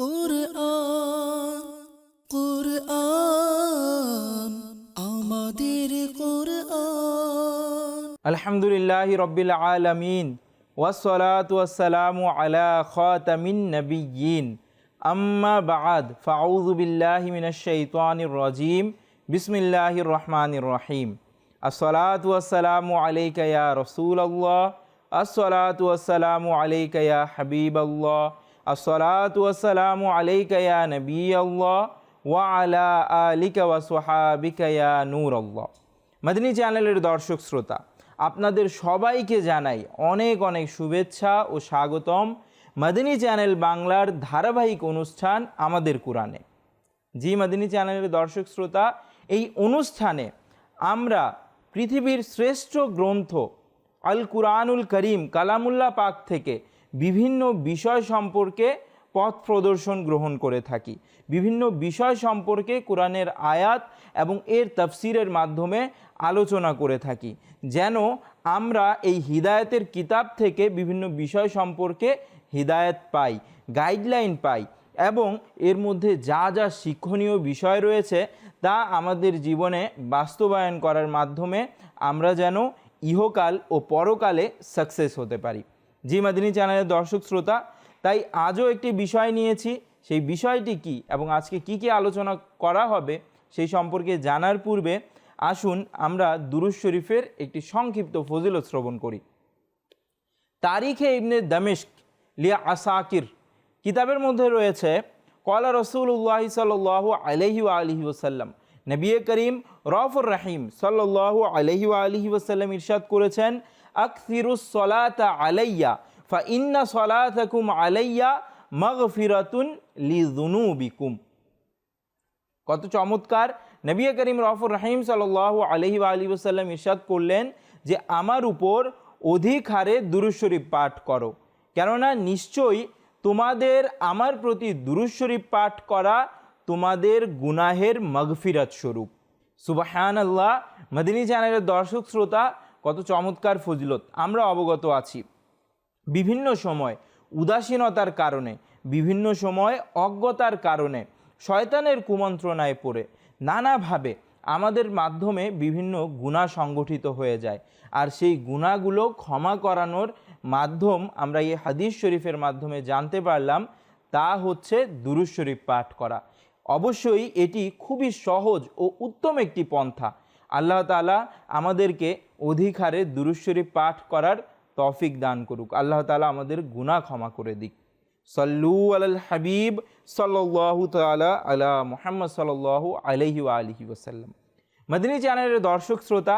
কোরআন কোরআন, আমাদের কোরআন। আলহামদুলিল্লাহ রব্বিল আলমিন ওয়াসলাত ওয়াসালামু আলা খাতামিন নবিয়িন আম্মা বাদ, ফাউযু বিল্লাহি মিনাশ শাইতানির রাজিম। বিসমিল্লাহির রহমানির রহিম। আসসালাত ওয়াসালামু আলাইকা ইয়া রাসূলুল্লাহ। আসসালাতু ওয়াসালামু আলাইকা ইয়া হাবিবাল্লাহ। আসসালাতু ওয়াসালামু আলাইকা নবিয়াল্লাহ ওয়া আলা মাদিনী চ্যানেলের দর্শক শ্রোতা, আপনাদের সবাইকে জানাই অনেক অনেক শুভেচ্ছা ও স্বাগতম মাদিনী চ্যানেল বাংলার ধারাবাহিক অনুষ্ঠান আমাদের কোরআনে। জি মাদিনী চ্যানেলের দর্শক শ্রোতা, এই অনুষ্ঠানে আমরা পৃথিবীর শ্রেষ্ঠ গ্রন্থ আল কুরআনুল করিম কালামুল্লাহ পাক থেকে বিভিন্ন বিষয় সম্পর্কে পথ প্রদর্শন গ্রহণ করে থাকি। বিভিন্ন বিষয় সম্পর্কে কোরআনের আয়াত এবং এর তফসিরের মাধ্যমে আলোচনা করে থাকি, যেন আমরা এই হিদায়তের কিতাব থেকে বিভিন্ন বিষয় সম্পর্কে হিদায়ত পাই, গাইডলাইন পাই এবং এর মধ্যে যা যা শিক্ষণীয় বিষয় রয়েছে তা আমাদের জীবনে বাস্তবায়ন করার মাধ্যমে আমরা যেন ইহকাল ও পরকালে সাকসেস হতে পারি। জি মাদিনী চ্যানেলের দর্শক শ্রোতা, তাই আজও একটি বিষয় নিয়েছি। সেই বিষয়টি কি এবং আজকে কি কি আলোচনা করা হবে সেই সম্পর্কে জানার পূর্বে আসুন আমরা দুরুজ শরীফের একটি সংক্ষিপ্ত ফজিলত শ্রবণ করি। তারিখে ইবনে দামেশক লিয়া আসাকির কিতাবের মধ্যে রয়েছে, কলা রসুল্লাহ সাল্লাহ আলহি আলহি ওসাল্লাম নবী করিম রফুর রাহিম সাল্লাহ আলহি আলহি ওসাল্লাম ইরশাদ করেছেন আকসিরুস সলাতা আলাইয়া, ফা ইন্না সলাতাকুম আলাইয়া মগফিরাতুন লি বিকুম কত চমৎকার। নবী করিম রফুর রাহিম সাল্লাহ আলহি আলী ওসাল্লাম ইরশাদ করলেন যে, আমার উপর অধিক হারে দুরুশরীফ পাঠ করো। কেননা নিশ্চয়ই তোমাদের, আমার প্রতি দুরুশরীফ পাঠ করা তোমাদের গুনাহের মগফিরাত স্বরূপ। সুবাহান আল্লাহ মদিনী চ্যানেলের দর্শক শ্রোতা কত চমৎকার ফজিলত। আমরা অবগত আছি। বিভিন্ন সময় উদাসীনতার কারণে, বিভিন্ন সময় অজ্ঞতার কারণে শয়তানের কুমন্ত্রণায় পড়ে। নানাভাবে আমাদের মাধ্যমে বিভিন্ন গুণা সংগঠিত হয়ে যায়। আর সেই গুণাগুলো ক্ষমা করানোর মাধ্যম আমরা এই হাদিস শরীফের মাধ্যমে জানতে পারলাম, তা হচ্ছে দুরুজ শরীফ পাঠ করা। অবশ্যই এটি খুবই সহজ ও উত্তম একটি পন্থা। আল্লাহ তালা আমাদেরকে অধিক হারে দুরুজ পাঠ করার তৌফিক দান করুক। আল্লাহ তালা আমাদের গুণা ক্ষমা করে দিক। সল্লু আল হাবিব সাল্লাহ তালা আলা মোহাম্মদ সাল্লাহ আলহি আলহি ওসাল্লাম মদিনী চ্যানেলের দর্শক শ্রোতা,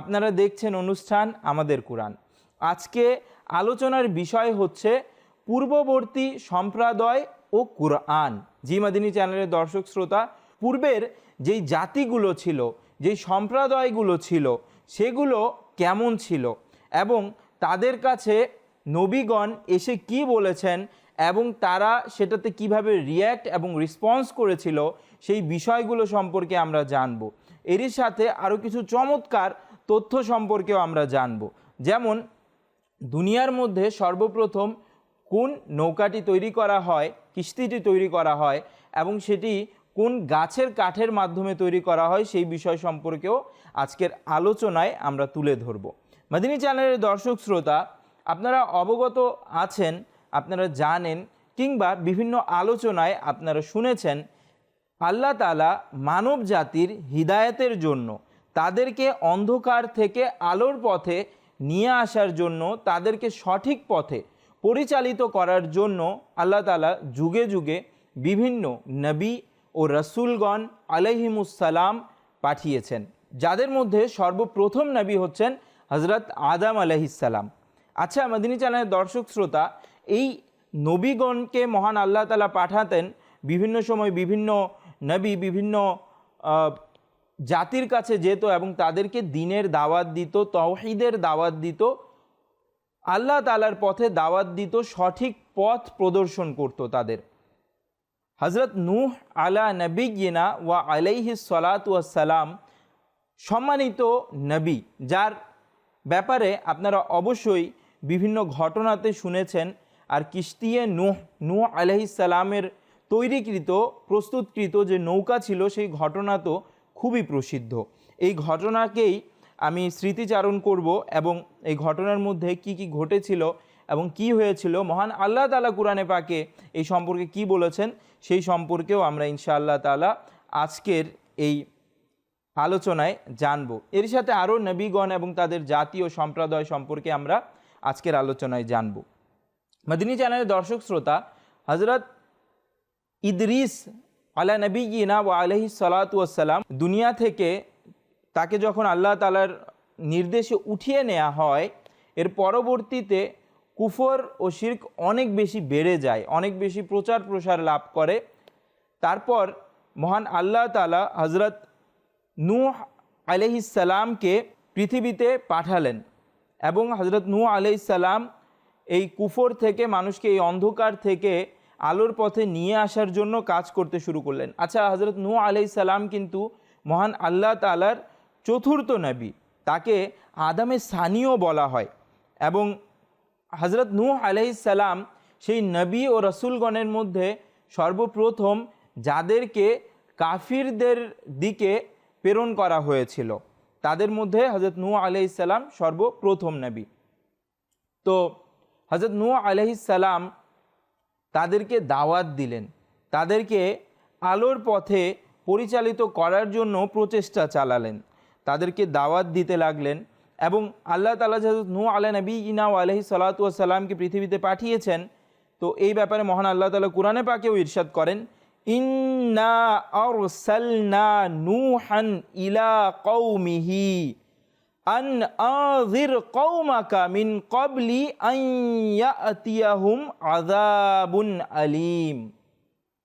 আপনারা দেখছেন অনুষ্ঠান আমাদের কোরআন। আজকে আলোচনার বিষয় হচ্ছে পূর্ববর্তী সম্প্রদায় ও কোরআন। জি মাদিনী চ্যানেলের দর্শক শ্রোতা, পূর্বের যেই জাতিগুলো ছিল যেই সম্প্রদায়গুলো ছিল, সেগুলো কেমন ছিল? এবং তাদের কাছে নবীগণ এসে কি বলেছেন এবং তারা সেটাতে কীভাবে রিয়্যাক্ট এবং রেসপন্স করেছিল, সেই বিষয়গুলো সম্পর্কে আমরা জানব। এরই সাথে আরও কিছু চমৎকার তথ্য সম্পর্কেও আমরা জানব। যেমন, দুনিয়ার মধ্যে সর্বপ্রথম কোন নৌকাটি তৈরি করা হয়, কিস্তিটি তৈরি করা হয় এবং সেটি কোন গাছের কাঠের মাধ্যমে তৈরি করা হয় সেই বিষয় সম্পর্কেও আজকের আলোচনায় আমরা তুলে ধরব। মাদিনী চ্যানেলের দর্শক শ্রোতা, আপনারা অবগত আছেন, আপনারা জানেন কিংবা বিভিন্ন আলোচনায় আপনারা শুনেছেন আল্লাহ তালা মানব জাতির হিদায়তের জন্য, তাদেরকে অন্ধকার থেকে আলোর পথে নিয়ে আসার জন্য, তাদেরকে সঠিক পথে পরিচালিত করার জন্য আল্লাহ তালা যুগে যুগে বিভিন্ন নবী ও রসুলগণ আলহিমুসালাম পাঠিয়েছেন, যাদের মধ্যে সর্বপ্রথম নবী হচ্ছেন হজরত আদাম আলহিসাল্লাম আচ্ছা মাদিনী চ্যানেলের দর্শক শ্রোতা, এই নবীগণকে মহান আল্লাহ তালা পাঠাতেন বিভিন্ন সময় বিভিন্ন নবী বিভিন্ন জাতির কাছে যেত এবং তাদেরকে দিনের দাওয়াত দিত তৌহিদের দাওয়াত দিত, আল্লাহ তালার পথে দাওয়াত দিত, সঠিক পথ প্রদর্শন করত তাদের। হজরত নূহ আলা নবীনা ওয়া আলাইহি সালাম সম্মানিত নবী, যার ব্যাপারে আপনারা অবশ্যই বিভিন্ন ঘটনাতে শুনেছেন আর কিস্তিয়ে নূহ নূহ আলহিসাল্লামের তৈরিকৃত, প্রস্তুতকৃত যে নৌকা ছিল, সেই ঘটনা তো খুবই প্রসিদ্ধ। এই ঘটনাকেই আমি স্মৃতিচারণ করব এবং এই ঘটনার মধ্যে কি কি ঘটেছিল এবং কি হয়েছিল, মহান আল্লাহ তালা কুরআনে পাকে এই সম্পর্কে কি বলেছেন সেই সম্পর্কেও আমরা ইনশাআল্লাহ তালা আজকের এই আলোচনায় জানব। এর সাথে আরও নবীগণ এবং তাদের জাতীয় সম্প্রদায় সম্পর্কে আমরা আজকের আলোচনায় জানব। মদিনী চ্যানেলের দর্শক শ্রোতা হজরত ইদরিস আলা নবী ইনা ও আলহি সালাতাম দুনিয়া থেকে তাকে যখন আল্লাহ তালার নির্দেশে উঠিয়ে নেওয়া হয়, এর পরবর্তীতে কুফর ও শির্ক অনেক বেশি বেড়ে যায়, অনেক বেশি প্রচার প্রসার লাভ করে। তারপর মহান আল্লাহ তালা হজরত নূহ আলহিসাল্লামকে পৃথিবীতে পাঠালেন এবং হজরত নূহ আলহিসাল্লাম এই কুফর থেকে মানুষকে এই অন্ধকার থেকে আলোর পথে নিয়ে আসার জন্য কাজ করতে শুরু করলেন। আচ্ছা হজরত নূহ আলহিসাল্লাম কিন্তু মহান আল্লাহ তালার চতুর্থ নবী, তাকে আদামে সানিও বলা হয় এবং হজরত নূহ আলহিসাল্লাম সেই নবী ও রসুলগণের মধ্যে সর্বপ্রথম যাদেরকে কাফিরদের দিকে প্রেরণ করা হয়েছিল, তাদের মধ্যে হজরত নূহ আলহিসাল্লাম সর্বপ্রথম নবী। তো হজরত নূহ আলহিসাল্লাম তাদেরকে দাওয়াত দিলেন, তাদেরকে আলোর পথে পরিচালিত করার জন্য প্রচেষ্টা চালালেন, তাদেরকে দাওয়াত দিতে লাগলেন এবং আল্লাহ তালা যেহেতু নু আলা নবী ইনা আলহি সালাতামকে পৃথিবীতে পাঠিয়েছেন, তো এই ব্যাপারে মহান আল্লাহ তালা কোরআনে পাকেও ইরশাদ করেন, ইন্না নূহান ইলা কৌমিহি আন মিন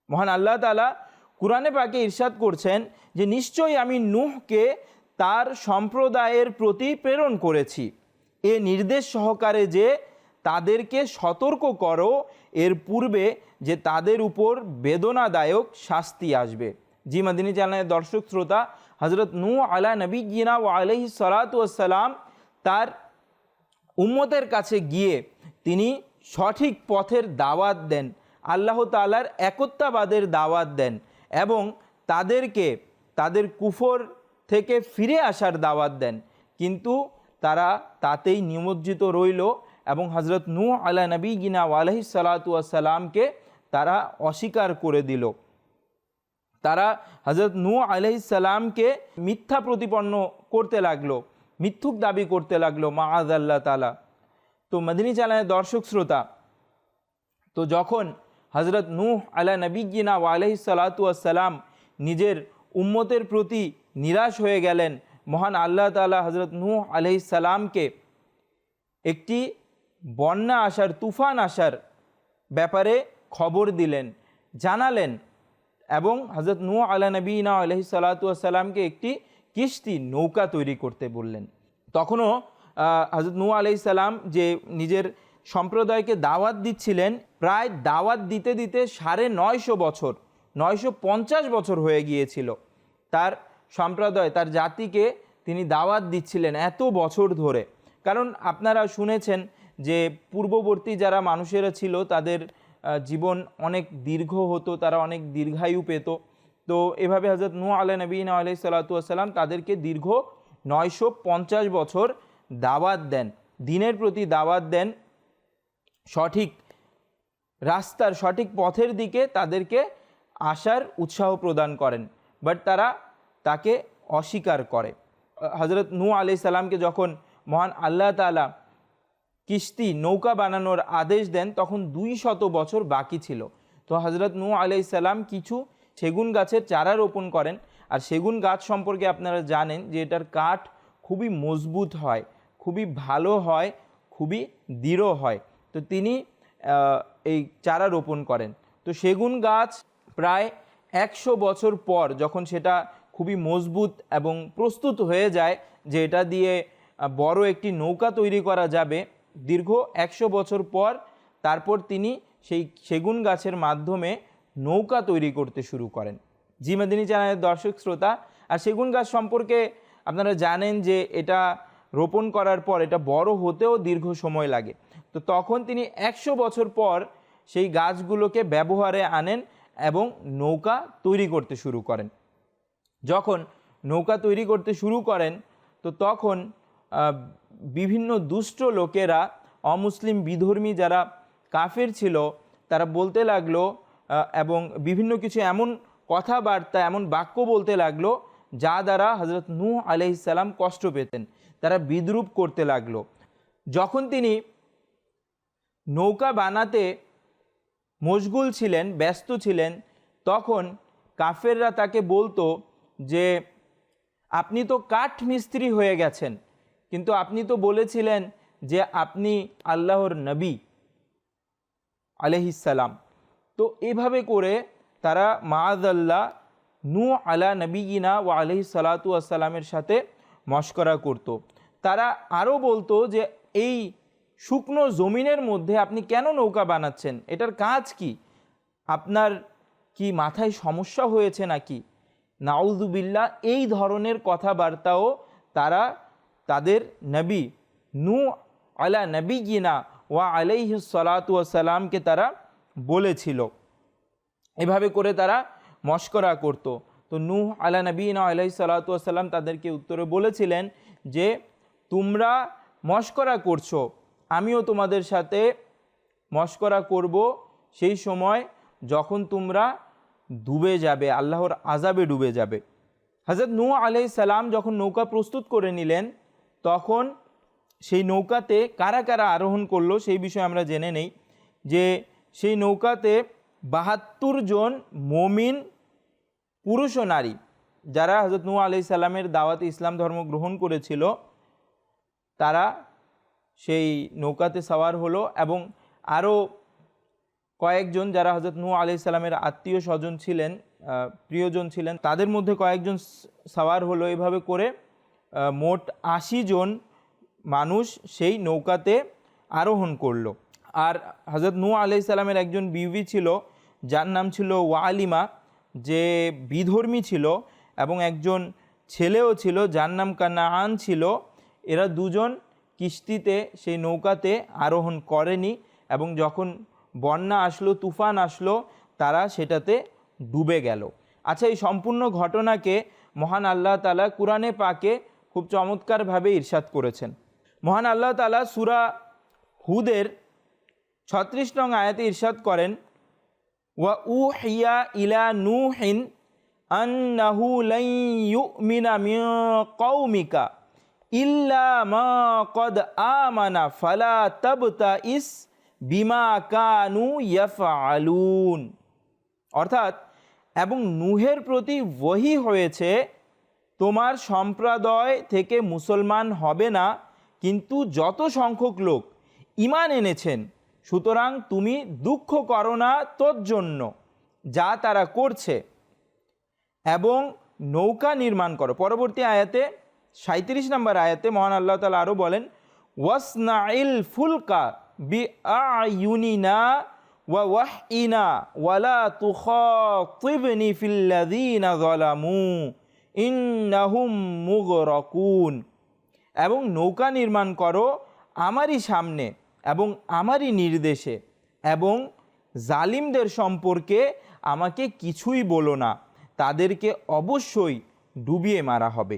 মহান আল্লাহ তালা কোরআনে পাকে ইরশাদ করছেন যে নিশ্চয়ই আমি নূহকে তার সম্প্রদায়ের প্রতি প্রেরণ করেছি। এ নির্দেশ সহকারে যে তাদেরকে সতর্ক করো, এর পূর্বে যে তাদের উপর বেদনাদায়ক শাস্তি আসবে। জি মাদিনী চ্যানেলের দর্শক শ্রোতা হজরত নূ আলা নবী গিনা ও আলহি সালাতাম তার উম্মতের কাছে গিয়ে তিনি সঠিক পথের দাওয়াত দেন, আল্লাহ তালার একত্বাবাদের দাওয়াত দেন এবং তাদেরকে, তাদের কুফর থেকে ফিরে আসার দাওয়াত দেন। কিন্তু তারা তাতেই নিমজ্জিত রইল এবং হজরত নূ আলা নবী গিনা আলহি সালাতামকে তারা অস্বীকার করে দিল। তারা হজরত নূ আলহিসাল্লামকে মিথ্যা প্রতিপন্ন করতে লাগল, মিথ্যুক দাবি করতে লাগল মা আজ আল্লাহ তালা তো মদিনী চালানের দর্শক শ্রোতা, তো যখন হজরত নূহ আলা নবীনা আলহি সালাতাম নিজের উম্মতের প্রতি নিরাশ হয়ে গেলেন। মহান আল্লাহ তালা হজরত নূহ আলহি সালামকে একটি বন্যা আসার, তুফান আসার ব্যাপারে খবর দিলেন, জানালেন এবং হজরত নূ আলা নবীনা আলহি সালাতামকে একটি কিস্তি, নৌকা তৈরি করতে বললেন। তখনও হজরত নূ আলহি যে নিজের সম্প্রদায়কে দাওয়াত দিচ্ছিলেন, প্রায় দাওয়াত দিতে দিতে সাড়ে নয়শো বছর, নয়শো পঞ্চাশ বছর হয়ে গিয়েছিল। তার সম্প্রদায়, তার জাতিকে তিনি দাওয়াত দিচ্ছিলেন এত বছর ধরে। কারণ আপনারা শুনেছেন যে পূর্ববর্তী যারা মানুষেরা ছিল, তাদের জীবন অনেক দীর্ঘ হতো, তারা অনেক দীর্ঘায়ু পেত। তো এভাবে হজরত নু আল্লাহ নবীন আলাই সাল্লাতুয়াসাল্লাম তাদেরকে দীর্ঘ নয়শো পঞ্চাশ বছর দাওয়াত দেন। দিনের প্রতি দাওয়াত দেন সঠিক রাস্তার, সঠিক পথের দিকে তাদেরকে আসার উৎসাহ প্রদান করেন। বাট তারা তাকে অস্বীকার করে। হজরত নূ আলি যখন মহান আল্লাহ তালা কিস্তি নৌকা বানানোর আদেশ দেন, তখন দুই শত বছর বাকি ছিল। তো হজরত নূ আলাইসাল্লাম কিছু সেগুন গাছের চারা রোপণ করেন। আর সেগুন গাছ সম্পর্কে আপনারা জানেন যে এটার কাঠ খুবই মজবুত হয়, খুবই ভালো হয়, খুবই দৃঢ় হয়। তো তিনি এই চারা রোপণ করেন। তো সেগুন গাছ প্রায় একশো বছর পর যখন সেটা খুবই মজবুত এবং প্রস্তুত হয়ে যায় যে এটা দিয়ে বড় একটি নৌকা তৈরি করা যাবে, দীর্ঘ একশো বছর পর তারপর তিনি সেই সেগুন গাছের মাধ্যমে নৌকা তৈরি করতে শুরু করেন। জিমাদিনী চ্যানেলের দর্শক, শ্রোতা, আর সেগুন গাছ সম্পর্কে আপনারা জানেন যে এটা রোপণ করার পর, এটা বড় হতেও দীর্ঘ সময় লাগে। তো তখন তিনি একশো বছর পর সেই গাছগুলোকে ব্যবহারে আনেন এবং নৌকা তৈরি করতে শুরু করেন। যখন নৌকা তৈরি করতে শুরু করেন, তো তখন বিভিন্ন দুষ্ট লোকেরা, অমুসলিম বিধর্মী যারা কাফের ছিল, তারা বলতে লাগল এবং বিভিন্ন কিছু এমন কথাবার্তা, এমন বাক্য বলতে লাগল, যা দ্বারা হজরত নূহ আলহিসাল্লাম কষ্ট পেতেন। তারা বিদ্রুপ করতে লাগল। যখন তিনি নৌকা বানাতে মশগুল ছিলেন, ব্যস্ত ছিলেন, তখন কাফেররা তাকে বলতো যে, আপনি তো কাঠ মিস্ত্রি হয়ে গেছেন, কিন্তু আপনি তো বলেছিলেন যে আপনি আল্লাহর নবী আলহিসাল্লাম তো এভাবে করে তারা মাআদাল্লাহ নু আলা নবীনা ও আলহি সালাতু আসসালামের সাথে মস্করা করত। তারা আরও বলতো যে, এই শুকনো জমিনের মধ্যে আপনি কেন নৌকা বানাচ্ছেন? এটার কাজ কি? আপনার কি মাথায় সমস্যা হয়েছে নাকি? নাউজুবিল্লা এই ধরনের কথাবার্তাও তারা তাদের নবী নু আলা নবী গিনা ওয়া আলাইহি সালাতু সালামকে তারা বলেছিল। এভাবে করে তারা মস্করা করত। তো নূহ আলা নবীনা আলাই সালাতু সাল্লাম তাদেরকে উত্তরে বলেছিলেন যে, তোমরা মস্করা করছ আমিও তোমাদের সাথে মস্করা করব। সেই সময় যখন তোমরা ডুবে যাবে, আল্লাহর আজাবে ডুবে যাবে। হজরত নূহ আলাই সালাম যখন নৌকা প্রস্তুত করে নিলেন, তখন সেই নৌকাতে কারা কারা আরোহণ করল সেই বিষয়ে আমরা জেনে নেই। যে সেই নৌকাতে বাহাত্তর জন মমিন পুরুষ ও নারী, যারা হজরত নূ আলি সাল্লামের দাওয়াতে ইসলাম ধর্ম গ্রহণ করেছিল, তারা সেই নৌকাতে সাওয়ার হলো এবং আরও কয়েকজন যারা হজরত নূ আলি আত্মীয় স্বজন ছিলেন প্রিয়জন ছিলেন, তাদের মধ্যে কয়েকজন সাওয়ার হলো। এভাবে করে মোট আশি জন মানুষ সেই নৌকাতে আরোহণ করল। আর হজরত নূ আলি একজন বিবি ছিল, যার নাম ছিল ওয়ালিমা, যে বিধর্মী ছিল এবং একজন ছেলেও ছিল, যার নাম কানাআন ছিল। এরা দুজন কিস্তিতে, সেই নৌকাতে আরোহণ করেনি এবং যখন বন্যা আসলো, তুফান আসলো, তারা সেটাতে ডুবে গেল। আচ্ছা এই সম্পূর্ণ ঘটনাকে মহান আল্লাহ তালা কুরআনে পাকে খুব চমৎকারভাবে ইরশাদ করেছেন। মহান আল্লাহ তালা সুরা হুদের ছত্রিশ নং আয়াতে ইরশাদ করেন, ওয়া উহিয়া ইলা নুহিন আন্নাহু লাই ইউমিনা মিন কওমিকা। ইল্লা ফালা বিমা কানু অর্থাৎ, এবং নুহের প্রতি ওহি হয়েছে, তোমার সম্প্রদায় থেকে মুসলমান হবে না, কিন্তু যত সংখ্যক লোক ইমান এনেছেন, সুতরাং তুমি দুঃখ করো না তোর জন্য, যা তারা করছে। এবং নৌকা নির্মাণ করো। পরবর্তী আয়াতে সাঁত্রিশ নম্বর আয়াতে মহান আল্লাহ তালা আরও বলেন ওয়াসনাইল ফুলকা বি আয়ুনিনা ওয়া ওয়াহিনা ওয়ালা তুখাতিবনি ফিল্লাযীনা যালামু ইন্নাহুম মুগরাকুন। এবং নৌকা নির্মাণ করো আমারই সামনে এবং আমারই নির্দেশে এবং জালিমদের সম্পর্কে আমাকে কিছুই বলো না, তাদেরকে অবশ্যই ডুবিয়ে মারা হবে।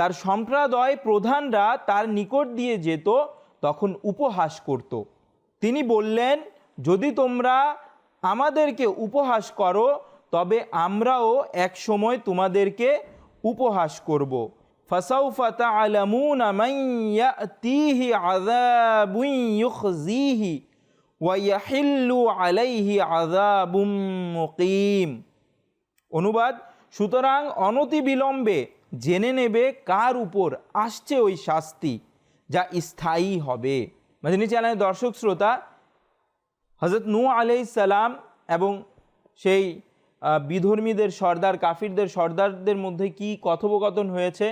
তার সম্প্রদায় প্রধানরা তার নিকট দিয়ে যেত, তখন উপহাস করত। তিনি বললেন, যদি তোমরা আমাদেরকে উপহাস করো, তবে আমরাও এক সময় তোমাদেরকে উপহাস করব। ইয়াতিহি আযাবুন ইউখজিহি ওয়া ইয়াহিল্লু আলাইহি আযাবুম অনুবাদ, সুতরাং অনতিবিলম্বে জেনে নেবে কার উপর আসছে ওই শাস্তি যা স্থায়ী হবে। মাদিনী চ্যানেলের দর্শক শ্রোতা হজরত নূ আলাই সালাম এবং সেই বিধর্মীদের সর্দার, কাফিরদের সর্দারদের মধ্যে কি কথোপকথন হয়েছে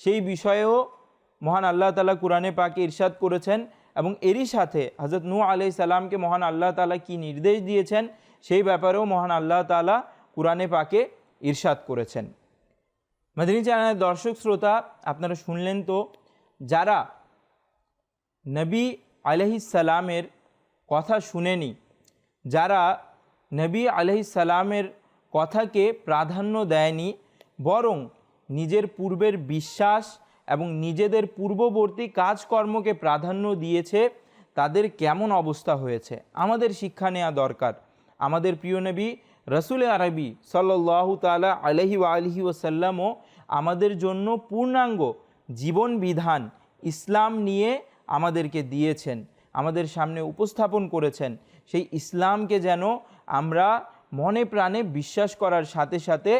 সেই বিষয়েও মহান আল্লাহ তালা কোরআনে পাকে ইরশাদ করেছেন এবং এরই সাথে হজরত নূ আলাই সালামকে মহান আল্লাহ তালা কি নির্দেশ দিয়েছেন সেই ব্যাপারেও মহান আল্লাহ তালা কোরআনে পাকে ইরশাদ করেছেন। মাদিনী চ্যানেলের দর্শক শ্রোতা, আপনারা শুনলেন তো, যারা নবী আলহিসালামের কথা শুনেনি, যারা নবী আলহিসালামের কথাকে প্রাধান্য দেয়নি, বরং নিজের পূর্বের বিশ্বাস এবং নিজেদের পূর্ববর্তী কাজকর্মকে প্রাধান্য দিয়েছে, তাদের কেমন অবস্থা হয়েছে? আমাদের শিক্ষা নেওয়া দরকার। আমাদের প্রিয় নবী রসুল আরবি সাল্লাহ তালা আলহি আলহি ওসাল্লামও আমাদের জন্য পূর্ণাঙ্গ জীবন বিধান ইসলাম নিয়ে আমাদেরকে দিয়েছেন, আমাদের সামনে উপস্থাপন করেছেন। সেই ইসলামকে যেন আমরা মনে প্রাণে বিশ্বাস করার সাথে সাথে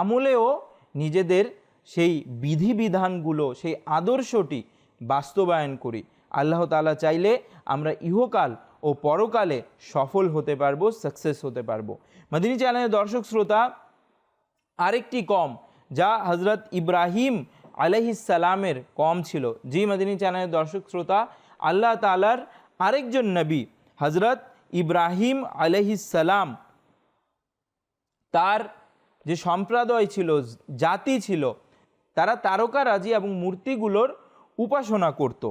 আমলেও নিজেদের সেই বিধিবিধানগুলো সেই আদর্শটি বাস্তবায়ন করি। আল্লাহ তালা চাইলে আমরা ইহকাল ও পরকালে সফল হতে পারব সাকসেস হতে পারব। মাদিনী চ্যানেলের দর্শক শ্রোতা, আরেকটি কম, যা হজরত ইব্রাহিম আলহিসালামের কম ছিল। জি, মাদিনী চ্যানেলের দর্শক শ্রোতা, আল্লাহ তালার আরেকজন নবী হজরত ইব্রাহিম আলহিসাল্লাম তার যে সম্প্রদায় ছিল, জাতি ছিল, তারা তারকারাজি এবং মূর্তিগুলোর উপাসনা করত।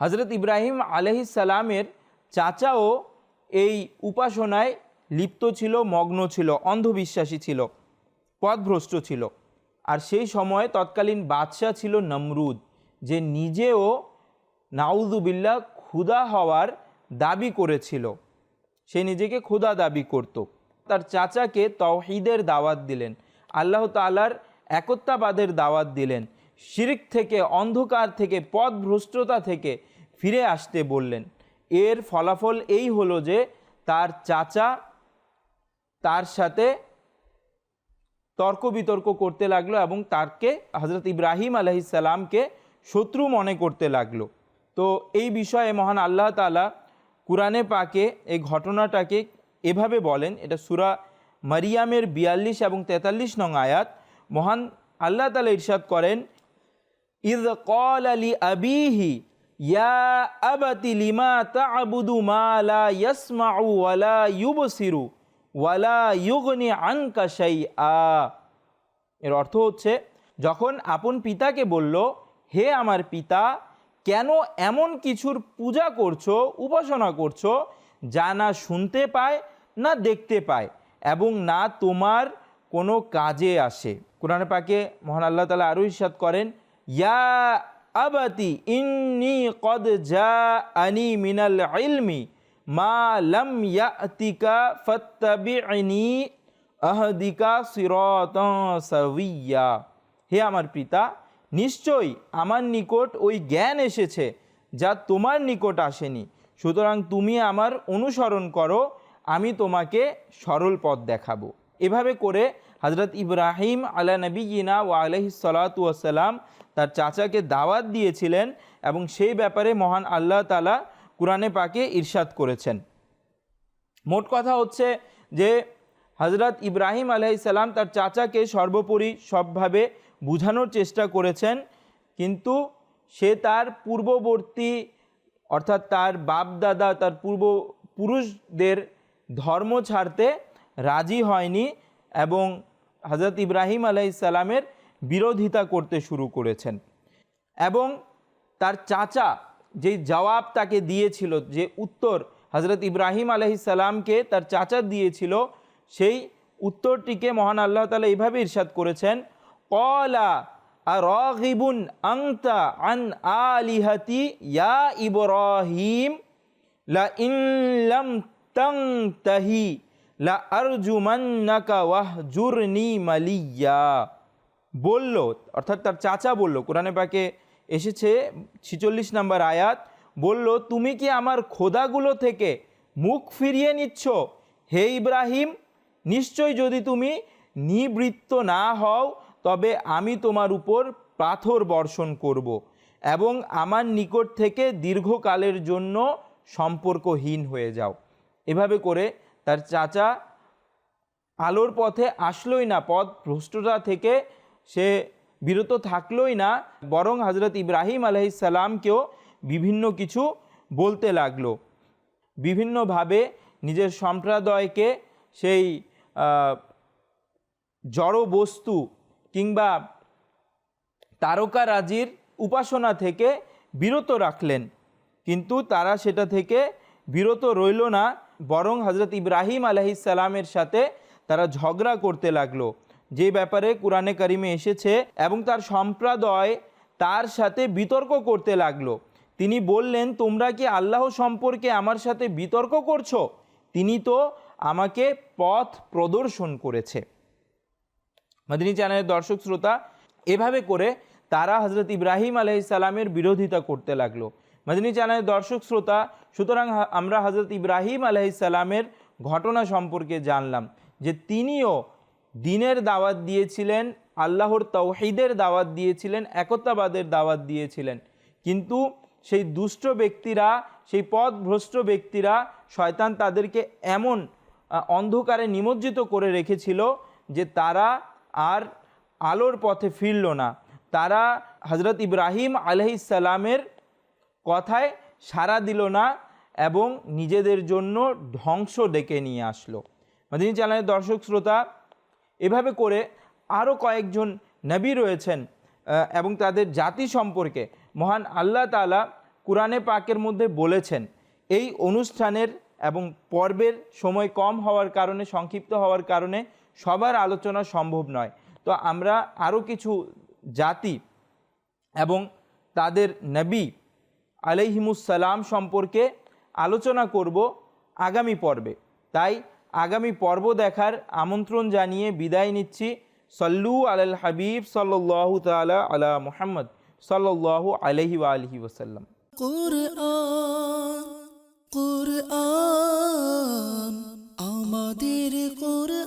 হজরত ইব্রাহিম আলহিসাল্লামের চাচাও এই উপাসনায় লিপ্ত ছিল, মগ্ন ছিল, অন্ধবিশ্বাসী ছিল, পথভ্রষ্ট ছিল। আর সেই সময় তৎকালীন বাদশাহ ছিল নমরুদ, যে নিজেও নাউজুবিল্লা ক্ষুদা হওয়ার দাবি করেছিল। সে নিজেকে ক্ষুদা দাবি করত। তার চাচাকে তৌহিদের দাওয়াত দিলেন, আল্লাহ তালার একত্বাবাদের দাওয়াত দিলেন শিরিক থেকে, অন্ধকার থেকে, পথভ্রষ্টতা থেকে ফিরে আসতে বললেন। এর ফলাফল এই হলো যে তার চাচা তার সাথে তর্ক বিতর্ক করতে লাগল এবং তারকে হজরত ইব্রাহিম আলহিসাল্লামকে শত্রু মনে করতে লাগল। তো এই বিষয়ে মহান আল্লাহ তালা কোরআনে পাকে এই ঘটনাটাকে এভাবে বলেন, এটা সুরা মারিয়ামের বিয়াল্লিশ এবং তেতাল্লিশ নং আয়াত। মহান আল্লাহ তালা ইরশাদ করেন ইদ কল আলী আবিহি, ইয়া আবাতি লিমা তা'বুদু মা লা ইয়াসমাউ ওয়ালা ইউবসিরু ওয়ালা ইউগনি আনকা এর অর্থ হচ্ছে, যখন আপন পিতাকে বলল, হে আমার পিতা, কেন এমন কিছুর পূজা করছ, উপাসনা করছ, যা না শুনতে পায়, না দেখতে পায়, এবং না তোমার কোনো কাজে আসে? কোরআন পাকে মহান আল্লাহ তালা আরও ইসাদ করেন আনি মিনাল ইয়াতিকা আহদিকা হে আমার পিতা, নিশ্চয়ই আমার নিকট ওই জ্ঞান এসেছে যা তোমার নিকট আসেনি। সুতরাং তুমি আমার অনুসরণ করো, আমি তোমাকে সরল পথ দেখাবো। এভাবে করে হজরত ইব্রাহিম আলা নবীনা ও আলহি সালাতাম তার চাচাকে দাওয়াত দিয়েছিলেন এবং সেই ব্যাপারে মহান আল্লাহ তালা কোরআনে পাকে ইরশাদ করেছেন। মোট কথা হচ্ছে যে হজরত ইব্রাহিম আলাইসাল্লাম তার চাচাকে সর্বোপরি সবভাবে বোঝানোর চেষ্টা করেছেন, কিন্তু সে তার পূর্ববর্তী অর্থাৎ তার বাপ দাদা তার পূর্ব পুরুষদের ধর্ম ছাড়তে রাজি হয়নি এবং হজরত ইব্রাহিম আলাইসাল্লামের বিরোধিতা করতে শুরু করেছেন। এবং তার চাচা যে জবাব তাকে দিয়েছিল, যে উত্তর হজরত ইব্রাহিম আলহিসাল্লামকে তার চাচা দিয়েছিল, সেই উত্তরটিকে মহান আল্লাহ তালা এইভাবে ইরশাদ করেছেন কলা রগিবুন আংতা আন আলিহাতি ইয়া ইব্রাহিম, লা ইনলাম তং তাহি লা আরজুমান্নাকা ওয়াহজুরনি মালিয়া। বলল, অর্থাৎ তার চাচা বলল, কোরআনে পাকে এসেছে ছিচল্লিশ নাম্বার আয়াত, বলল, তুমি কি আমার খোদাগুলো থেকে মুখ ফিরিয়ে নিচ্ছ? হে ইব্রাহিম, নিশ্চয় যদি তুমি নিবৃত্ত না হও, তবে আমি তোমার উপর পাথর বর্ষণ করব এবং আমার নিকট থেকে দীর্ঘকালের জন্য সম্পর্কহীন হয়ে যাও। এভাবে করে তার চাচা আলোর পথে আসলোই না, পথ ভ্রষ্টতা থেকে সে বিরত থাকলোই না, বরং হজরত ইব্রাহিম আলহিসাল্লামকেও বিভিন্ন কিছু বলতে লাগল। বিভিন্নভাবে নিজের সম্প্রদায়কে সেই জড় বস্তু কিংবা তারকারাজির উপাসনা থেকে বিরত রাখলেন। কিন্তু তারা সেটা থেকে বিরত রইল না, বরং হজরত ইব্রাহিম আলহিসাল্লামের সাথে তারা ঝগড়া করতে লাগল। যে ব্যাপারে কোরআনে কারিমে এসেছে এবং তার সম্প্রদায় তার সাথে বিতর্ক করতে লাগল। তিনি বললেন, তোমরা কি আল্লাহ সম্পর্কে আমার সাথে বিতর্ক করছ? তিনি তো আমাকে পথ প্রদর্শন করেছে। মাদিনী চ্যানেলের দর্শক শ্রোতা, এভাবে করে তারা হজরত ইব্রাহিম আলহিসাল্লামের বিরোধিতা করতে লাগল। মাদিনী চ্যানেলের দর্শক শ্রোতা, সুতরাং আমরা হজরত ইব্রাহিম আলহিসাল্লামের ঘটনা সম্পর্কে জানলাম যে তিনিও দিনের দাওয়াত দিয়েছিলেন, আল্লাহর তৌহিদের দাওয়াত দিয়েছিলেন, একতাবাদের দাওয়াত দিয়েছিলেন। কিন্তু সেই দুষ্ট ব্যক্তিরা, সেই পথভ্রষ্ট ব্যক্তিরা শয়তান তাদেরকে এমন অন্ধকারে নিমজ্জিত করে রেখেছিল যে তারা আর আলোর পথে ফিরল না। তারা হজরত ইব্রাহিম আলহিসাল্লামের কথায় সাড়া দিল না এবং নিজেদের জন্য ধ্বংস ডেকে নিয়ে আসলো। মাদিনী চ্যানেলের দর্শক, শ্রোতা এভাবে করে আরও কয়েকজন নবী রয়েছেন এবং তাদের জাতি সম্পর্কে মহান আল্লাহ তালা কোরআনে পাকের মধ্যে বলেছেন, এই অনুষ্ঠানের এবং পর্বের সময় কম হওয়ার কারণে, সংক্ষিপ্ত হওয়ার কারণে সবার আলোচনা সম্ভব নয়। তো আমরা আরও কিছু জাতি এবং তাদের নবী আলাইহিমুসালাম সম্পর্কে আলোচনা করব আগামী পর্বে। তাই আগামী পর্ব দেখার আমন্ত্রণ জানিয়ে বিদায় নিচ্ছি। সল্লু আলাল হাবিব সাল্লু তালা আলা মুহাম্মদ সাল্লু আলহি আলহি ওসাল্লাম আমাদের কোরআন।